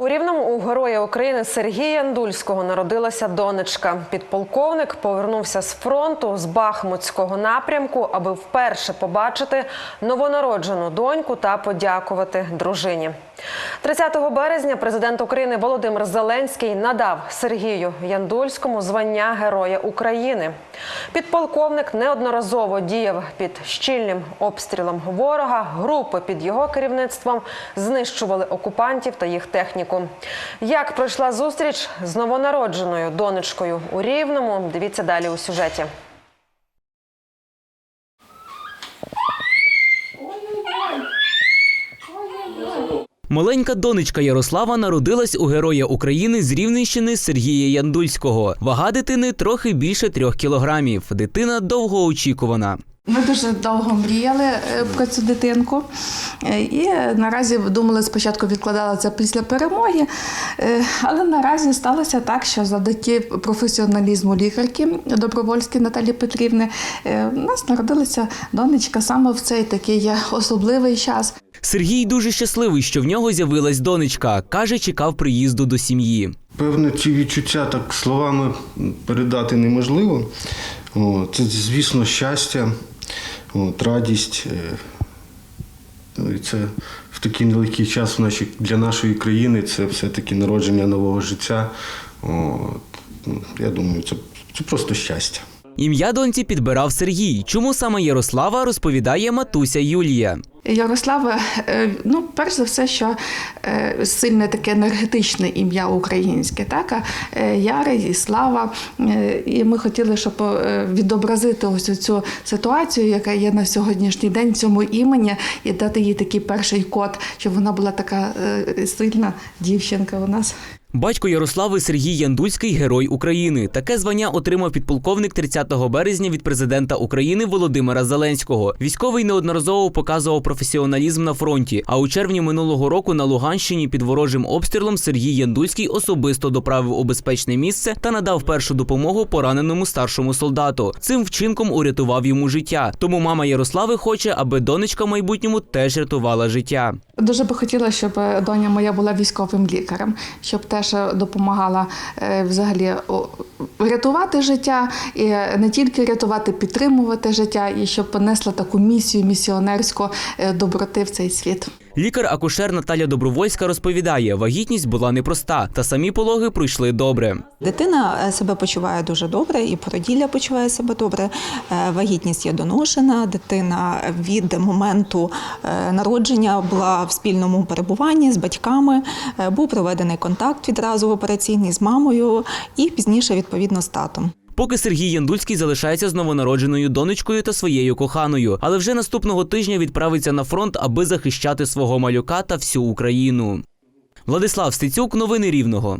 У рівному у героя України Сергія Андульського народилася донечка. Підполковник повернувся з фронту з Бахмутського напрямку, аби вперше побачити новонароджену доньку та подякувати дружині. 30 березня президент України Володимир Зеленський надав Сергію Яндульському звання Героя України. Підполковник неодноразово діяв під щільним обстрілом ворога. Групи під його керівництвом знищували окупантів та їх техніку. Як пройшла зустріч з новонародженою донечкою у Рівному? Дивіться далі у сюжеті. Маленька донечка Ярослава народилась у героя України з Рівненщини Сергія Яндульського. Вага дитини трохи більше трьох кілограмів. Дитина довгоочікувана. Ми дуже довго мріяли е, про цю дитинку. Е, І наразі думали, спочатку відкладали це після перемоги, Е, але наразі сталося так, що завдяки професіоналізму лікарки Добровольської Наталі Петрівни е, у нас народилася донечка саме в цей такий особливий час. Сергій дуже щасливий, що в нього з'явилась донечка. каже, чекав приїзду до сім'ї. Певне, ці відчуття так словами передати неможливо. О, Це, звісно, щастя, от, радість. е, ну, І це в такий нелегкий час для нашої країни це все-таки народження нового життя. От, ну, Я думаю, це, це просто щастя. Ім'я доньці підбирав Сергій. Чому саме Ярослава розповідає матуся Юлія. Ярослава, е, ну, перш за все, що е, сильне таке енергетичне ім'я українське, так? Е, Яра і Слава. І ми хотіли, щоб відобразити ось цю ситуацію, яка є на сьогоднішній день цьому імені, і дати їй такий перший код, щоб вона була така сильна дівчинка у нас. Батько Ярослави Сергій Яндульський герой України. Таке звання отримав підполковник 30 березня від президента України Володимира Зеленського. Військовий неодноразово показував професіоналізм на фронті. А у червні минулого року на Луганщині під ворожим обстрілом Сергій Яндульський особисто доправив у безпечне місце та надав першу допомогу пораненому старшому солдату. Цим вчинком урятував йому життя. Тому мама Ярослави хоче, аби донечка в майбутньому теж рятувала життя. Дуже би хотіла, щоб е, доня моя була військовим лікарем, щоб теж е, допомагала е, взагалі рятувати життя, і не тільки рятувати, підтримувати життя, і щоб понесла таку місію місіонерську е, доброти в цей світ. Лікар-акушер Наталя Добровольська розповідає, вагітність була непроста, та самі пологи пройшли добре. Дитина е, себе почуває дуже добре, і породілля почуває себе добре. Е, Вагітність є доношена. Дитина від моменту е, народження була в спільному перебуванні з батьками. Був проведений контакт відразу в операційній з мамою і пізніше відповідно з татом. Поки Сергій Яндульський залишається з новонародженою донечкою та своєю коханою, але вже наступного тижня відправиться на фронт, аби захищати свого малюка та всю Україну. Владислав Стецюк, новини Рівного.